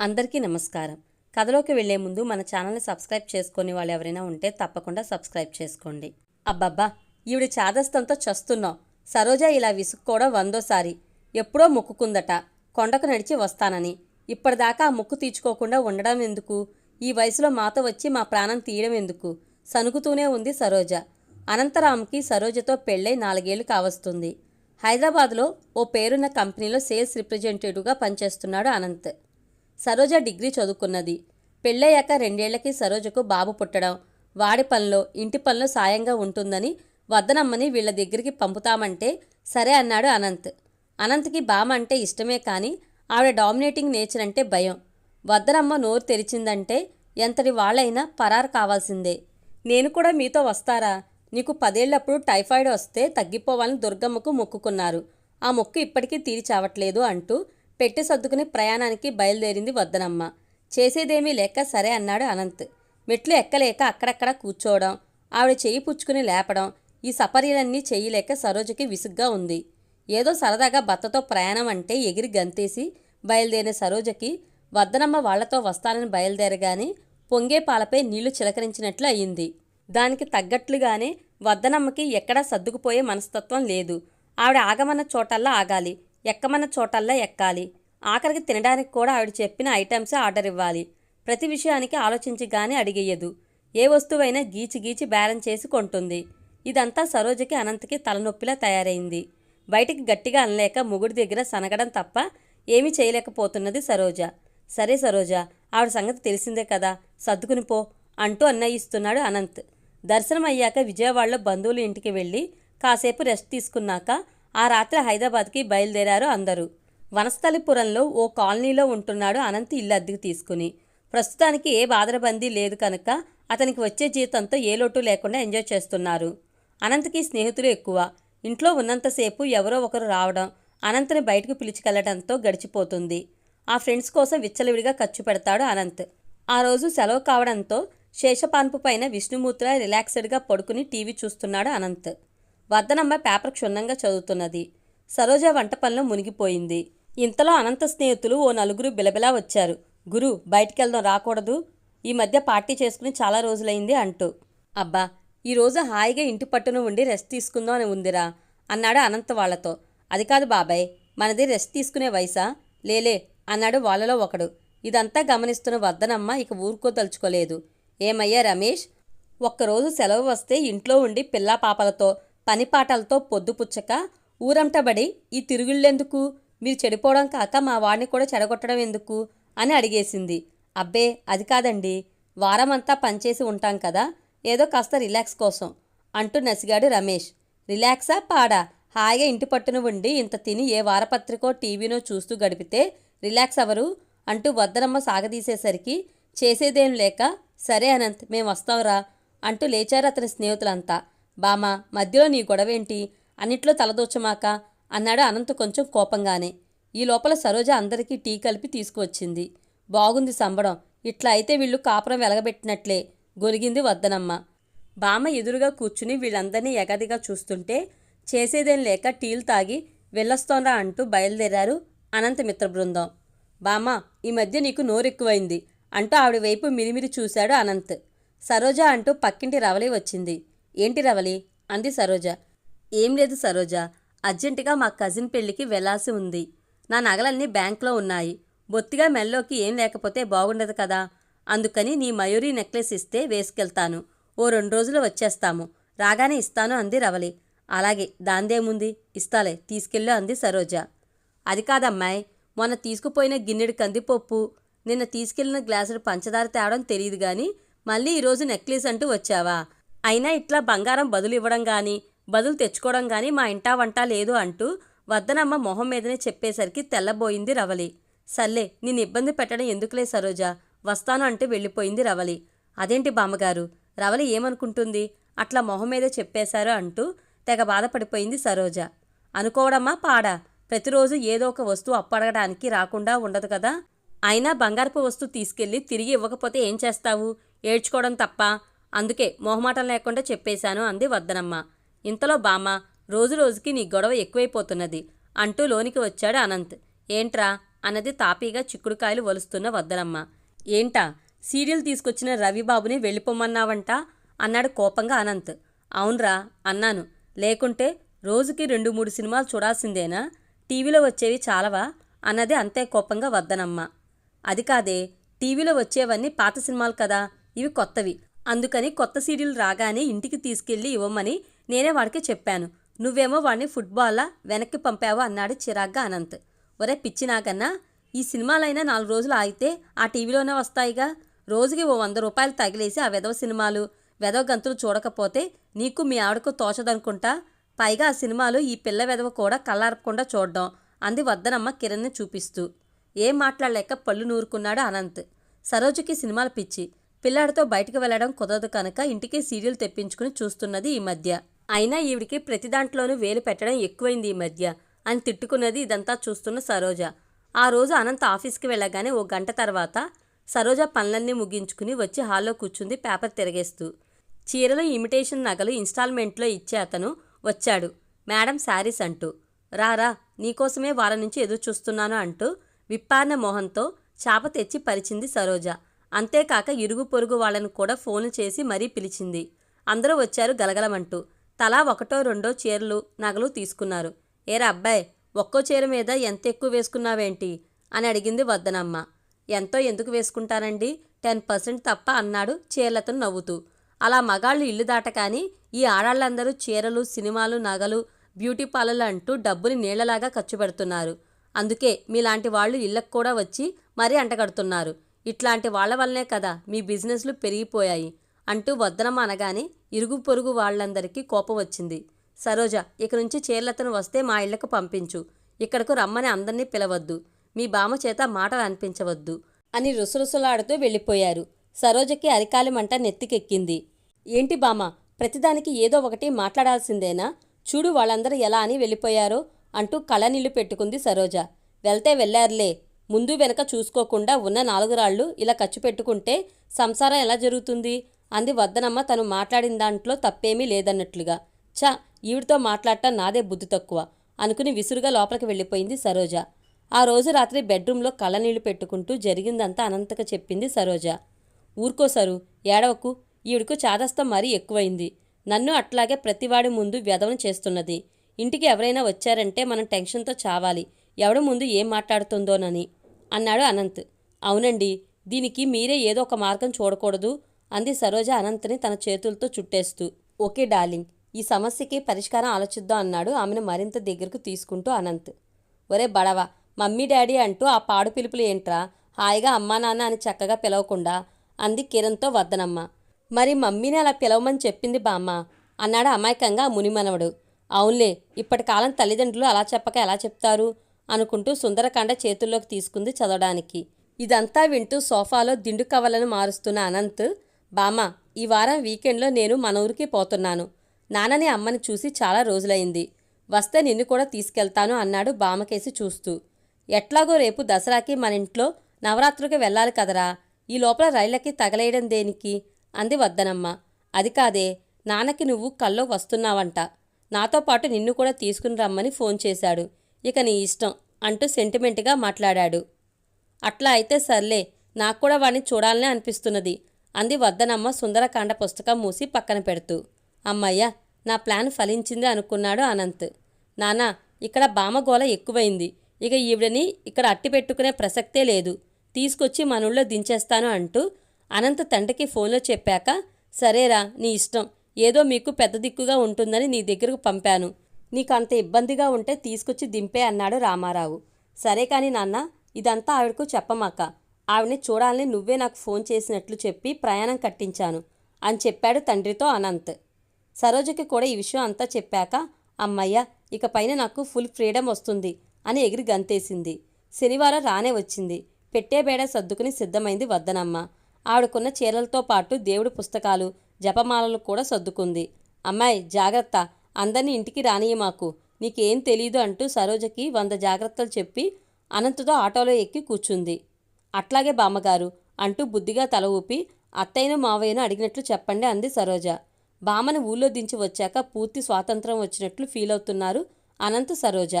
అందరికీ నమస్కారం. కథలోకి వెళ్ళే ముందు మన ఛానల్ని సబ్స్క్రైబ్ చేసుకునే వాళ్ళు ఎవరైనా ఉంటే తప్పకుండా సబ్స్క్రైబ్ చేసుకోండి. అబ్బబ్బా! ఈవిడ చాదస్తంతో చస్తున్నాం సరోజ ఇలా విసుక్కోవడం వందోసారి. ఎప్పుడో మొక్కుకుందట. కొండకు నడిచి వస్తానని. ఇప్పటిదాకా ఆ ముక్కు తీర్చుకోకుండా ఉండడం ఎందుకు? ఈ వయసులో మాతో వచ్చి మా ప్రాణం తీయడం ఎందుకు? సనుగుతూనే ఉంది సరోజ. అనంతరామ్కి సరోజతో పెళ్ళై నాలుగేళ్ళు కావస్తుంది. హైదరాబాద్లో ఓ పేరున్న కంపెనీలో సేల్స్ రిప్రజెంటేటివ్గా పనిచేస్తున్నాడు అనంత్. సరోజ డిగ్రీ చదువుకున్నది. పెళ్ళయ్యాక రెండేళ్ళకి సరోజకు బాబు పుట్టడం. వాడి పనిలో ఇంటి పనిలో సాయంగా ఉంటుందని వద్దనమ్మని వీళ్ళ దగ్గరికి పంపుతామంటే సరే అన్నాడు అనంత్. అనంత్కి బామ అంటే ఇష్టమే కానీ ఆవిడ డామినేటింగ్ నేచర్ అంటే భయం. వద్దనమ్మ నోరు తెరిచిందంటే ఎంతటి వాళ్ళైనా పరారు కావాల్సిందే. నేను కూడా మీతో వస్తారా? నీకు పదేళ్ళప్పుడు టైఫాయిడ్ వస్తే తగ్గిపోవాలని దుర్గమ్మకు మొక్కుకున్నారు. ఆ మొక్కు ఇప్పటికీ తీరిచావట్లేదు అంటూ పెట్టి సర్దుకుని ప్రయాణానికి బయలుదేరింది వద్దనమ్మ. చేసేదేమీ లేక సరే అన్నాడు అనంత్. మెట్లు ఎక్కలేక అక్కడక్కడ కూర్చోవడం ఆవిడ చెయ్యి పుచ్చుకుని లేపడం ఈ సపర్యలన్నీ చెయ్యలేక సరోజకి విసుగ్గా ఉంది. ఏదో సరదాగా భర్తతో ప్రయాణం అంటే ఎగిరి గంతేసి బయలుదేరిన సరోజకి వద్దనమ్మ వాళ్ళతో వస్తానని బయలుదేరగానే పొంగే పాలపై నీళ్ళు చిలకరించినట్లు అయింది. దానికి తగ్గట్లుగానే వద్దనమ్మకి ఎక్కడా సర్దుకుపోయే మనస్తత్వం లేదు. ఆవిడ ఆగమన్న చోటల్లా ఆగాలి. ఎక్కమన్న చోటల్లా ఎక్కాలి. ఆఖరికి తినడానికి కూడా ఆవిడ చెప్పిన ఐటమ్సే ఆర్డర్ ఇవ్వాలి. ప్రతి విషయానికి ఆలోచించి గాని అడిగేయదు. ఏ వస్తువైనా గీచి గీచి బ్యాలెన్స్ చేసి కొంటుంది. ఇదంతా సరోజకి అనంతకి తలనొప్పిలా తయారైంది. బయటికి గట్టిగా అనలేక ముగుడి దగ్గర సనగడం తప్ప ఏమీ చేయలేకపోతున్నది సరోజ. సరే సరోజ ఆవిడ సంగతి తెలిసిందే కదా. సర్దుకుని పో అంటూ అన్నయిస్తున్నాడు అనంత్. దర్శనం అయ్యాక విజయవాడలో బంధువుల ఇంటికి వెళ్ళి కాసేపు రెస్ట్ తీసుకున్నాక ఆ రాత్రి హైదరాబాద్కి బయలుదేరారు అందరూ. వనస్థలిపురంలో ఓ కాలనీలో ఉంటున్నాడు అనంత్ ఇల్లు అద్దెకు తీసుకుని. ప్రస్తుతానికి ఏ బాధరబందీ లేదు కనుక అతనికి వచ్చే జీతంతో ఏ లోటు లేకుండా ఎంజాయ్ చేస్తున్నారు. అనంత్కి స్నేహితులు ఎక్కువ. ఇంట్లో ఉన్నంతసేపు ఎవరో ఒకరు రావడం అనంత్ని బయటకు పిలిచికెళ్ళడంతో గడిచిపోతుంది. ఆ ఫ్రెండ్స్ కోసం విచ్చలవిడిగా ఖర్చు పెడతాడు అనంత్. ఆ రోజు సెలవు కావడంతో శేషపాన్పు పైన విష్ణుమూర్తిలా రిలాక్స్డ్గా పడుకుని టీవీ చూస్తున్నాడు అనంత్. వర్ధనమ్మ పేపర్ క్షుణ్ణంగా చదువుతున్నది. సరోజ వంట పనిలో మునిగిపోయింది. ఇంతలో అనంత స్నేహితులు ఓ నలుగురు బిలబిలా వచ్చారు. గురు బయటికెళ్దాం రాకూడదు. ఈ మధ్య పార్టీ చేసుకుని చాలా రోజులైంది అంటూ. అబ్బా ఈ రోజు హాయిగా ఇంటి పట్టున ఉండి రెస్ట్ తీసుకుందాం అని ఉందిరా అన్నాడు అనంత వాళ్ళతో అది కాదు బాబాయ్ మనది రెస్ట్ తీసుకునే వయసా? లేలే అన్నాడు వాళ్ళలో ఒకడు. ఇదంతా గమనిస్తున్న వద్దనమ్మ ఇక ఊరుకోదలుచుకోలేదు ఏమయ్యా రమేష్? ఒక్కరోజు సెలవు వస్తే ఇంట్లో ఉండి పిల్లా పాపలతో పనిపాటలతో పొద్దుపుచ్చక ఊరంటబడి ఈ తిరుగుళ్ళెందుకు? మీరు చెడిపోవడం కాక మా వాడిని కూడా చెడగొట్టడం ఎందుకు? అని అడిగేసింది. అబ్బే అది కాదండి. వారమంతా పనిచేసి ఉంటాం కదా ఏదో కాస్త రిలాక్స్ కోసం అంటూ నసిగాడు రమేష్. రిలాక్సా? పాడా? హాయిగా ఇంటి పట్టున ఉండి ఇంత తిని ఏ వారపత్రికో టీవీనో చూస్తూ గడిపితే రిలాక్స్ అవరు అంటూ వద్దనమ్మ సాగదీసేసరికి చేసేదేం లేక సరే అనంత్ మేం వస్తాంరా అంటూ లేచారు అతని స్నేహితులంతా. బామా మధ్యలో నీ గొడవేంటి? అన్నిట్లో తలదూచమాక అన్నాడు అనంత్ కొంచెం కోపంగానే. ఈ లోపల సరోజ అందరికీ టీ కలిపి తీసుకువచ్చింది. బాగుంది సంబడం. ఇట్లా అయితే వీళ్ళు కాపురం వెలగబెట్టినట్లే గొరిగింది వద్దనమ్మ. బామ్మ ఎదురుగా కూర్చుని వీళ్ళందరినీ ఎగదిగా చూస్తుంటే చేసేదేం లేక టీలు తాగి వెళ్ళొస్తోంరా అంటూ బయలుదేరారు అనంత మిత్ర బృందం. బామ్మ ఈ మధ్య నీకు నోరెక్కువైంది అంటూ ఆవిడ వైపు మిరిమిరి చూశాడు అనంత్. సరోజ అంటూ పక్కింటి రవలి వచ్చింది. ఏంటి రవలి? అంది సరోజ. ఏం లేదు సరోజ. అర్జెంటుగా మా కజిన్ పెళ్ళికి వెళ్ళాల్సి ఉంది. నా నగలన్నీ బ్యాంక్లో ఉన్నాయి. బొత్తిగా మెల్లోకి ఏం లేకపోతే బాగుండదు కదా. అందుకని నీ మయూరీ నెక్లెస్ ఇస్తే వేసుకెళ్తాను. ఓ రెండు రోజులు వచ్చేస్తాము. రాగానే ఇస్తాను అంది రవలి. అలాగే దాందేముంది? ఇస్తాలే తీసుకెళ్ళు అంది సరోజ. అది కాదమ్మాయి మొన్న తీసుకుపోయిన గిన్నెడు కందిపప్పు నిన్న తీసుకెళ్ళిన గ్లాసుడు పంచదార తేవడం తెలియదు గాని మళ్ళీ ఈరోజు నెక్లెస్ అంటూ వచ్చావా? అయినా ఇట్లా బంగారం బదులు ఇవ్వడం కానీ బదులు తెచ్చుకోవడం కానీ మా ఇంటా వంట లేదు అంటూ వద్దనమ్మ మొహం మీదనే చెప్పేసరికి తెల్లబోయింది రవలి. సర్లే నేను ఇబ్బంది పెట్టడం ఎందుకులే సరోజ? వస్తాను అంటూ వెళ్ళిపోయింది రవలి. అదేంటి బామ్మగారు? రవలి ఏమనుకుంటుంది? అట్లా మొహం మీదే చెప్పేశారు అంటూ తెగ బాధపడిపోయింది సరోజ. అనుకోవడమా పాడా? ప్రతిరోజు ఏదో ఒక వస్తువు అప్పడగడానికి రాకుండా ఉండదు కదా? అయినా బంగారపు వస్తువు తీసుకెళ్ళి తిరిగి ఇవ్వకపోతే ఏం చేస్తావు? ఏడ్చుకోవడం తప్ప అందుకే మొహమాటం లేకుండా చెప్పేశాను అంది వద్దనమ్మ. ఇంతలో బామ్మ రోజు రోజుకి నీ గొడవ ఎక్కువైపోతున్నది అంటూ లోనికి వచ్చాడు అనంత్. ఏంట్రా? అన్నది తాపీగా చిక్కుడుకాయలు వలుస్తున్న వద్దనమ్మ. ఏంటా? సీరియల్ తీసుకొచ్చిన రవిబాబుని వెళ్ళిపోమన్నావంట? అన్నాడు కోపంగా అనంత్. అవునరా అన్నాను. లేకుంటే రోజుకి రెండు మూడు సినిమాలు చూడాల్సిందేనా? టీవీలో వచ్చేవి చాలవా? అన్నది అంతే కోపంగా వద్దనమ్మ. అది కాదే టీవీలో వచ్చేవన్నీ పాత సినిమాలు కదా ఇవి కొత్తవి. అందుకని కొత్త సీరియల్ రాగానే ఇంటికి తీసుకెళ్ళి ఇవ్వమని నేనే వాడికి చెప్పాను. నువ్వేమో వాడిని ఫుట్బాల్లా వెనక్కి పంపావు అన్నాడు చిరాగ్గా అనంత్. ఒరే పిచ్చి నాకన్నా ఈ సినిమాలైనా నాలుగు రోజులు ఆగితే ఆ టీవీలోనే వస్తాయిగా. రోజుకి ఓ వంద రూపాయలు తగిలేసి ఆ వెధవ సినిమాలు వెధవ గంతులు చూడకపోతే నీకు మీ ఆవిడకు తోచదనుకుంటా? పైగా ఆ సినిమాలు ఈ పిల్ల వెదవ కూడా కళ్ళారపకుండా చూడడం. అంది వద్దనమ్మ కిరణ్ని చూపిస్తూ. ఏం మాట్లాడలేక పళ్ళు నూరుకున్నాడు అనంత్. సరోజుకి సినిమాలు పిచ్చి. పిల్లాడితో బయటకు వెళ్ళడం కుదరదు కనుక ఇంటికి సీరియల్ తెప్పించుకుని చూస్తున్నది ఈ మధ్య. అయినా ఈవిడికి ప్రతి దాంట్లోనూ వేలు పెట్టడం ఎక్కువైంది ఈ మధ్య అని తిట్టుకున్నది ఇదంతా చూస్తున్న సరోజ. ఆ రోజు అనంత్ ఆఫీస్కి వెళ్ళగానే ఓ గంట తర్వాత సరోజ పనులన్నీ ముగించుకుని వచ్చి హాల్లో కూర్చుంది పేపర్ తిరగేస్తూ. చీరలు ఇమిటేషన్ నగలు ఇన్స్టాల్మెంట్లో ఇచ్చే అతను వచ్చాడు. మేడం శారీస్ అంటూ రారా నీకోసమే వారం నుంచి ఎదురు చూస్తున్నాను అంటూ విప్పార్న మొహంతో చాప తెచ్చి పరిచింది సరోజ. అంతేకాక ఇరుగు పొరుగు వాళ్ళను కూడా ఫోన్లు చేసి మరీ పిలిచింది. అందరూ వచ్చారు గలగలమంటూ. తలా ఒకటో రెండో చీరలు నగలు తీసుకున్నారు. ఏరా అబ్బాయ్ ఒక్కో చీర మీద ఎంత ఎక్కువ వేసుకున్నావేంటి? అని అడిగింది వద్దనమ్మ. ఎంతో ఎందుకు వేసుకుంటానండి? టెన్ పర్సెంట్ తప్ప అన్నాడు చీరలతో నవ్వుతూ. అలా మగాళ్ళు ఇల్లు దాటకాని ఈ ఆడాళ్ళందరూ చీరలు సినిమాలు నగలు బ్యూటీ పార్లర్లు అంటూ డబ్బుని నీళ్ళలాగా ఖర్చు పెడుతున్నారు. అందుకే మీలాంటి వాళ్ళు ఇళ్ళకు కూడా వచ్చి మరీ అంటగడుతున్నారు. ఇట్లాంటి వాళ్ళ వల్లనే కదా మీ బిజినెస్లు పెరిగిపోయాయి అంటూ వద్దనం అనగానే ఇరుగు పొరుగు వాళ్ళందరికీ కోపం వచ్చింది. సరోజ ఇక నుంచి చీరలతను వస్తే మా ఇళ్ళకు పంపించు. ఇక్కడకు రమ్మని అందరినీ పిలవద్దు. మీ బామ చేత మాటలు అనిపించవద్దు అని రుసరుసలాడుతూ వెళ్ళిపోయారు. సరోజకి అరికాలి మంట నెత్తికెక్కింది. ఏంటి బామ ప్రతిదానికి ఏదో ఒకటి మాట్లాడాల్సిందేనా? చూడు వాళ్ళందరూ ఎలా అని వెళ్ళిపోయారో అంటూ కళనీళ్ళు పెట్టుకుంది సరోజ. వెళ్తే వెళ్ళారులే ముందు వెనక చూసుకోకుండా ఉన్న నాలుగు రాళ్ళు ఇలా ఖర్చు పెట్టుకుంటే సంసారం ఎలా జరుగుతుంది? అంది వద్దనమ్మ తను మాట్లాడిన దాంట్లో తప్పేమీ లేదన్నట్లుగా. చ ఈవిడితో మాట్లాడటం నాదే బుద్ధి తక్కువ అనుకుని విసురుగా లోపలికి వెళ్ళిపోయింది సరోజ. ఆ రోజు రాత్రి బెడ్రూమ్లో కళ్ళనీళ్ళు పెట్టుకుంటూ జరిగిందంతా అనంతగా చెప్పింది సరోజ. ఊరుకోసారు ఏడవకు ఈవిడకు చాదస్తం మరీ ఎక్కువైంది. నన్ను అట్లాగే ప్రతివాడి ముందు వ్యధవం చేస్తున్నది. ఇంటికి ఎవరైనా వచ్చారంటే మనం టెన్షన్తో చావాలి. ఎవడ ముందు ఏం మాట్లాడుతుందోనని. అన్నాడు అనంత్. అవునండి దీనికి మీరే ఏదో ఒక మార్గం చూడకూడదు అంది సరోజ అనంత్ని తన చేతులతో చుట్టేస్తూ. ఓకే డార్లింగ్ ఈ సమస్యకి పరిష్కారం ఆలోచిద్దాం అన్నాడు ఆమెను మరింత దగ్గరకు తీసుకుంటూ అనంత్. ఒరే బడవ మమ్మీ డాడీ అంటూ ఆ పాడు పిలుపులు ఏంట్రా? హాయిగా అమ్మా నాన్న అని చక్కగా పిలవకుండా అంది కిరణ్తో వద్దనమ్మ. మరి మమ్మీని అలా పిలవమని చెప్పింది బామ్మ అన్నాడు అమాయకంగా మునిమనవడు. అవునులే ఇప్పటి కాలం తల్లిదండ్రులు అలా చెప్పక ఎలా చెప్తారు? అనుకుంటూ సుందరకాండ చేతుల్లోకి తీసుకుంది చదవడానికి. ఇదంతా వింటూ సోఫాలో దిండు కవలను మారుస్తున్న అనంత్ బామ ఈ వారం వీకెండ్లో నేను మన ఊరికి పోతున్నాను. నాన్నని అమ్మని చూసి చాలా రోజులైంది. వస్తే నిన్ను కూడా తీసుకెళ్తాను అన్నాడు బామకేసి చూస్తూ. ఎట్లాగో రేపు దసరాకి మన ఇంట్లో నవరాత్రికి వెళ్ళాలి కదరా. ఈ లోపల రైళ్ళకి తగలేయడం దేనికి? అంది వద్దనమ్మ. అది కాదే నాన్నకి నువ్వు కల్లో వస్తున్నావంట. నాతో పాటు నిన్ను కూడా తీసుకుని రమ్మని ఫోన్ చేశాడు. ఇక నీ ఇష్టం అంటూ సెంటిమెంట్గా మాట్లాడాడు. అట్లా అయితే సర్లే నాకు కూడా వాణ్ణి చూడాలనే అనిపిస్తున్నది అంది వద్దనమ్మ సుందరకాండ పుస్తకం మూసి పక్కన పెడుతూ. అమ్మయ్య నా ప్లాన్ ఫలించింది అనుకున్నాడు అనంత్. నానా ఇక్కడ బామగోళ ఎక్కువైంది. ఇక ఈవిడని ఇక్కడ అట్టి పెట్టుకునే ప్రసక్తే లేదు. తీసుకొచ్చి మనూళ్ళో దించేస్తాను అంటూ అనంత్ తండ్రికి ఫోన్లో చెప్పాక సరేరా నీ ఇష్టం. ఏదో మీకు పెద్ద దిక్కుగా ఉంటుందని నీ దగ్గరకు పంపాను. నీకు అంత ఇబ్బందిగా ఉంటే తీసుకొచ్చి దింపే అన్నాడు రామారావు. సరే కాని నాన్న ఇదంతా ఆవిడకు చెప్పమాక. ఆవిడని చూడాలని నువ్వే నాకు ఫోన్ చేసినట్లు చెప్పి ప్రయాణం కట్టించాను అని చెప్పాడు తండ్రితో అనంత్. సరోజకి కూడా ఈ విషయం అంతా చెప్పాక అమ్మయ్య ఇక పైన నాకు ఫుల్ ఫ్రీడమ్ వస్తుంది అని ఎగిరి గంతేసింది. శనివారం రానే వచ్చింది. పెట్టే బేడ సర్దుకుని సిద్ధమైంది వద్దనమ్మ. ఆవిడకున్న చీరలతో పాటు దేవుడి పుస్తకాలు జపమాలలు కూడా సర్దుకుంది. అమ్మాయి జాగ్రత్త. అందరినీ ఇంటికి రానియమాకు నీకేం తెలీదు అంటూ సరోజకి వంద జాగ్రత్తలు చెప్పి అనంతతో ఆటోలో ఎక్కి కూర్చుంది. అట్లాగే బామ్మగారు అంటూ బుద్ధిగా తల ఊపి అత్తయ్యను మావయ్యను అడిగినట్లు చెప్పండి అంది సరోజ. బామ్మను ఊళ్ళో దించి వచ్చాక పూర్తి స్వాతంత్రం వచ్చినట్లు ఫీల్ అవుతున్నారు అనంత్ సరోజ.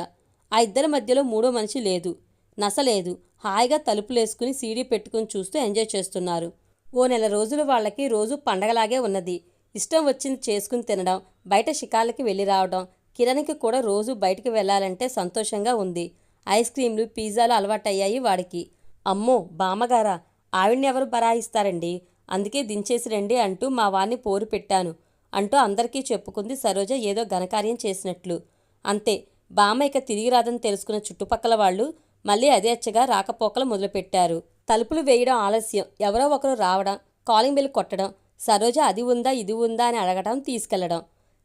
ఆ ఇద్దరి మధ్యలో మూడో మనిషి లేదు. నసలేదు. హాయిగా తలుపులేసుకుని సీడీ పెట్టుకుని చూస్తూ ఎంజాయ్ చేస్తున్నారు. ఓ నెల రోజులు వాళ్ళకి రోజు పండగలాగే ఉన్నది. ఇష్టం వచ్చింది చేసుకుని తినడం బయట షికార్లకి వెళ్ళి రావడం కిరణ్కి కూడా రోజు బయటికి వెళ్ళాలంటే సంతోషంగా ఉంది. ఐస్ క్రీంలు పిజ్జాలు అలవాటయ్యాయి వాడికి. అమ్మో బామ్మగారా ఆవిడ్ని ఎవరు బరాయిస్తారండి? అందుకే దించేసి రండి అంటూ మా వాణ్ణి పోరు పెట్టాను. అంటూ అందరికీ చెప్పుకుంది సరోజ ఏదో ఘనకార్యం చేసినట్లు. అంతే బామ్మ ఇక తిరిగి రాదని తెలుసుకున్న చుట్టుపక్కల వాళ్ళు మళ్ళీ అదేచ్చగా రాకపోకలు మొదలుపెట్టారు. తలుపులు వేయడం ఆలస్యం. ఎవరో ఒకరు రావడం కాలింగ్ బెల్ కొట్టడం సరోజ అది ఉందా ఇది ఉందా అని అడగడం తీసుకెళ్ళడం.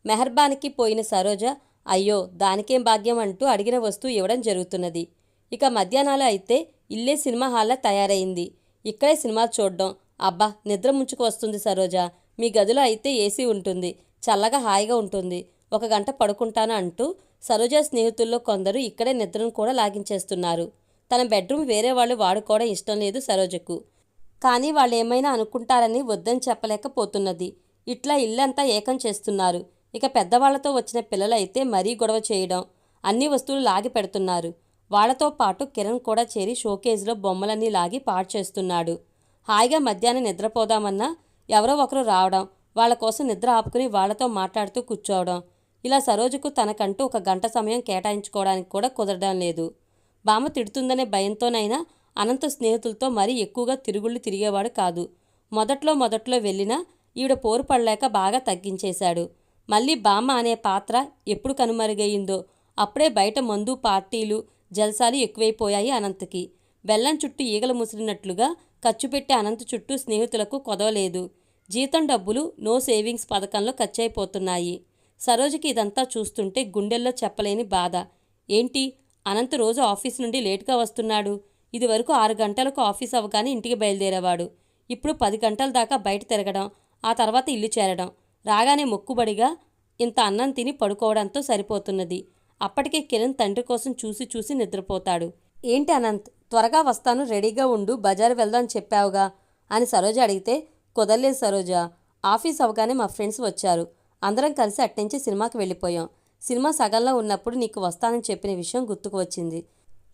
మెహర్బానికి పోయిన సరోజ అయ్యో దానికేం భాగ్యం అంటూ అడిగిన వస్తువు ఇవ్వడం జరుగుతున్నది. ఇక మధ్యాహ్నాలు అయితే ఇల్లే సినిమా హాల్లో తయారైంది. ఇక్కడే సినిమా చూడడం. అబ్బా నిద్ర ముంచుకు వస్తుంది సరోజ. మీ గదిలో అయితే ఏసీ ఉంటుంది. చల్లగా హాయిగా ఉంటుంది. ఒక గంట పడుకుంటాను అంటూ సరోజ స్నేహితుల్లో కొందరు ఇక్కడే నిద్రను కూడా లాగించేస్తున్నారు. తన బెడ్రూమ్ వేరే వాళ్ళు వాడుకోవడం ఇష్టం లేదు సరోజకు. కానీ వాళ్ళు ఏమైనా అనుకుంటారని వద్దని చెప్పలేకపోతున్నది. ఇట్లా ఇల్లంతా ఏకం చేస్తున్నారు. ఇక పెద్దవాళ్ళతో వచ్చిన పిల్లలైతే మరీ గొడవ చేయడం అన్ని వస్తువులు లాగి పెడుతున్నారు. వాళ్ళతో పాటు కిరణ్ కూడా చేరి షోకేజ్లో బొమ్మలన్నీ లాగి పాడు చేస్తున్నాడు. హాయిగా మధ్యాహ్నం నిద్రపోదామన్నా ఎవరో ఒకరు రావడం వాళ్ళ కోసం నిద్ర ఆపుకుని వాళ్ళతో మాట్లాడుతూ కూర్చోవడం ఇలా సరోజకు తనకంటూ ఒక గంట సమయం కేటాయించుకోవడానికి కూడా కుదరడం లేదు. బామ్మ తిడుతుందనే భయంతోనైనా అనంత స్నేహితులతో మరీ ఎక్కువగా తిరుగుళ్ళు తిరిగేవాడు కాదు. మొదట్లో మొదట్లో వెళ్ళినా ఈవిడ పోరు పడలేక బాగా తగ్గించేశాడు. మళ్ళీ బామ్మ అనే పాత్ర ఎప్పుడు కనుమరుగయ్యిందో అప్పుడే బయట మందు పార్టీలు జల్సాలు ఎక్కువైపోయాయి అనంతకి. బెల్లం చుట్టూ ఈగలు ముసిరినట్లుగా ఖర్చు పెట్టే అనంత చుట్టూ స్నేహితులకు కొదవలేదు. జీతం డబ్బులు నో సేవింగ్స్ పథకంలో ఖర్చయిపోతున్నాయి. సరోజకి ఇదంతా చూస్తుంటే గుండెల్లో చెప్పలేని బాధ. ఏంటి? అనంత రోజు ఆఫీస్ నుండి లేటుగా వస్తున్నాడు. ఇదివరకు ఆరు గంటలకు ఆఫీస్ అవ్వగానే ఇంటికి బయలుదేరేవాడు. ఇప్పుడు పది గంటల దాకా బయట తిరగడం ఆ తర్వాత ఇల్లు చేరడం రాగానే మొక్కుబడిగా ఇంత అన్నం తిని పడుకోవడంతో సరిపోతున్నది. అప్పటికే కిరణ్ తండ్రి కోసం చూసి చూసి నిద్రపోతాడు. ఏంటి అనంత్ త్వరగా వస్తాను రెడీగా ఉండు బజారు వెళ్దాం చెప్పావుగా? అని సరోజ అడిగితే కుదరలేదు సరోజ. ఆఫీస్ అవగానే మా ఫ్రెండ్స్ వచ్చారు. అందరం కలిసి అట్టించి సినిమాకి వెళ్ళిపోయాం. సినిమా సగంలో ఉన్నప్పుడు నీకు వస్తానని చెప్పిన విషయం గుర్తుకు వచ్చింది.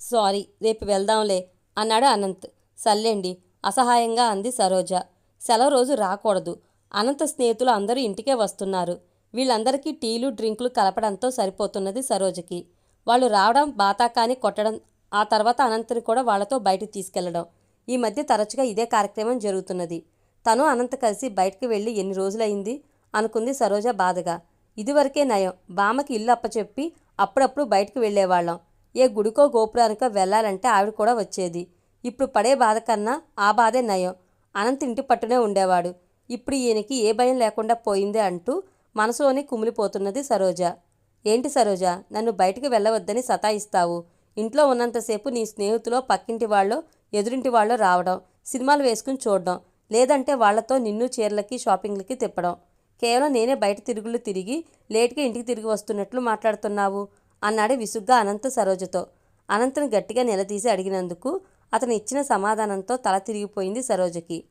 సారీ రేపు వెళ్దాంలే అన్నాడు అనంత్. సర్లేండి అసహాయంగా అంది సరోజ. సెలవు రోజు రాకూడదు. అనంత స్నేహితులు అందరూ ఇంటికే వస్తున్నారు. వీళ్ళందరికీ టీలు డ్రింకులు కలపడంతో సరిపోతున్నది సరోజకి. వాళ్ళు రావడం బాతాకాని కొట్టడం ఆ తర్వాత అనంతని కూడా వాళ్ళతో బయటకు తీసుకెళ్ళడం. ఈ మధ్య తరచుగా ఇదే కార్యక్రమం జరుగుతున్నది. తను అనంత కలిసి బయటికి వెళ్ళి ఎన్ని రోజులైంది అనుకుంది సరోజ బాధగా. ఇదివరకే నయం. బామకి ఇల్లు అప్పచెప్పి అప్పుడప్పుడు బయటకు వెళ్ళేవాళ్ళం. ఏ గుడికో గోపురానికో వెళ్ళాలంటే ఆవిడ కూడా వచ్చేది. ఇప్పుడు పడే బాధ కన్నా ఆ బాధే నయం. అనంత్ ఇంటి పట్టునే ఉండేవాడు. ఇప్పుడు ఈయనకి ఏ భయం లేకుండా పోయిందే అంటూ మనసులోనే కుమిలిపోతున్నది సరోజ. ఏంటి సరోజ? నన్ను బయటికి వెళ్ళవద్దని సతాయిస్తావు. ఇంట్లో ఉన్నంతసేపు నీ స్నేహితులో పక్కింటి వాళ్ళో ఎదురింటి వాళ్ళో రావడం సినిమాలు వేసుకుని చూడడం లేదంటే వాళ్ళతో నిన్ను చీరలకి షాపింగ్లకి తిప్పడం. కేవలం నేనే బయట తిరుగులు తిరిగి లేట్గా ఇంటికి తిరిగి వస్తున్నట్లు మాట్లాడుతున్నావు. అన్నాడు విసుగ్గా అనంత సరోజతో. అనంతను గట్టిగా నిలదీసి అడిగినందుకు అతను ఇచ్చిన సమాధానంతో తల తిరిగిపోయింది సరోజకి.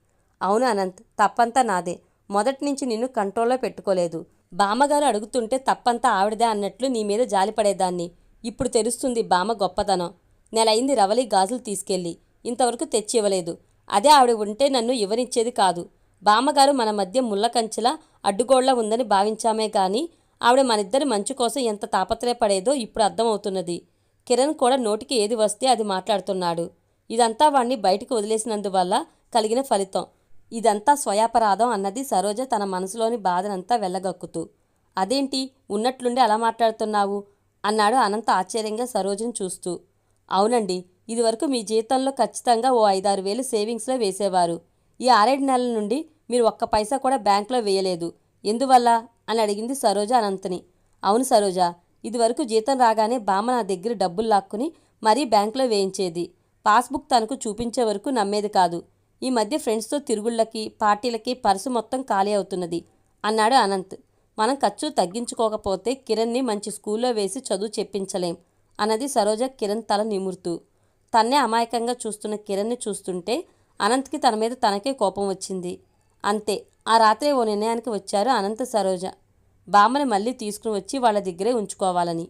అవును అనంత్ తప్పంతా నాదే. మొదటి నుంచి నిన్ను కంట్రోల్లో పెట్టుకోలేదు. బామ్మగారు అడుగుతుంటే తప్పంతా ఆవిడదే అన్నట్లు నీ మీద జాలిపడేదాన్ని. ఇప్పుడు తెలుస్తుంది బామ గొప్పతనం. నెలయింది రవలి గాజులు తీసుకెళ్ళి. ఇంతవరకు తెచ్చి ఇవ్వలేదు అదే ఆవిడ ఉంటే నన్ను ఇవ్వనిచ్చేది కాదు. బామ్మగారు మన మధ్య ముళ్ళ కంచెలా అడ్డుగోళ్ళ ఉందని భావించామే కానీ ఆవిడ మనిద్దరి మంచు కోసం ఎంత తాపత్రయపడేదో ఇప్పుడు అర్థమవుతున్నది. కిరణ్ కూడా నోటికి ఏది వస్తే అది మాట్లాడుతున్నాడు. ఇదంతా వాణ్ణి బయటకు వదిలేసినందువల్ల కలిగిన ఫలితం. ఇదంతా స్వయాపరాధం అన్నది సరోజ తన మనసులోని బాధనంతా వెళ్ళగక్కుతూ అదేంటి? ఉన్నట్లుండి అలా మాట్లాడుతున్నావు? అన్నాడు అనంత ఆశ్చర్యంగా సరోజను చూస్తూ. అవునండి ఇదివరకు మీ జీతంలో ఖచ్చితంగా ఓ ఐదారు వేలు సేవింగ్స్లో వేసేవారు. ఈ ఆరేడు నెలల నుండి మీరు ఒక్క పైసా కూడా బ్యాంకులో వేయలేదు. ఎందువల్ల? అని అడిగింది సరోజ అనంతని. అవును సరోజ ఇదివరకు జీతం రాగానే బామ్మ నా దగ్గర డబ్బులు లాక్కుని మరీ బ్యాంకులో వేయించేది. పాస్బుక్ తనకు చూపించే వరకు నమ్మేది కాదు. ఈ మధ్య ఫ్రెండ్స్తో తిరుగుళ్ళకి పార్టీలకి పర్సు మొత్తం ఖాళీ అవుతున్నది అన్నాడు అనంత్. మనం ఖర్చు తగ్గించుకోకపోతే కిరణ్ని మంచి స్కూల్లో వేసి చదువు చెప్పించలేం అన్నది సరోజ కిరణ్ తల నిమురుతూ. తన్నే అమాయకంగా చూస్తున్న కిరణ్ని చూస్తుంటే అనంత్కి తన మీద తనకే కోపం వచ్చింది. అంతే ఆ రాత్రే ఓ నిర్ణయానికి వచ్చారు అనంత సరోజ. బామ్మని మళ్ళీ తీసుకుని వచ్చి వాళ్ళ దగ్గరే ఉంచుకోవాలని.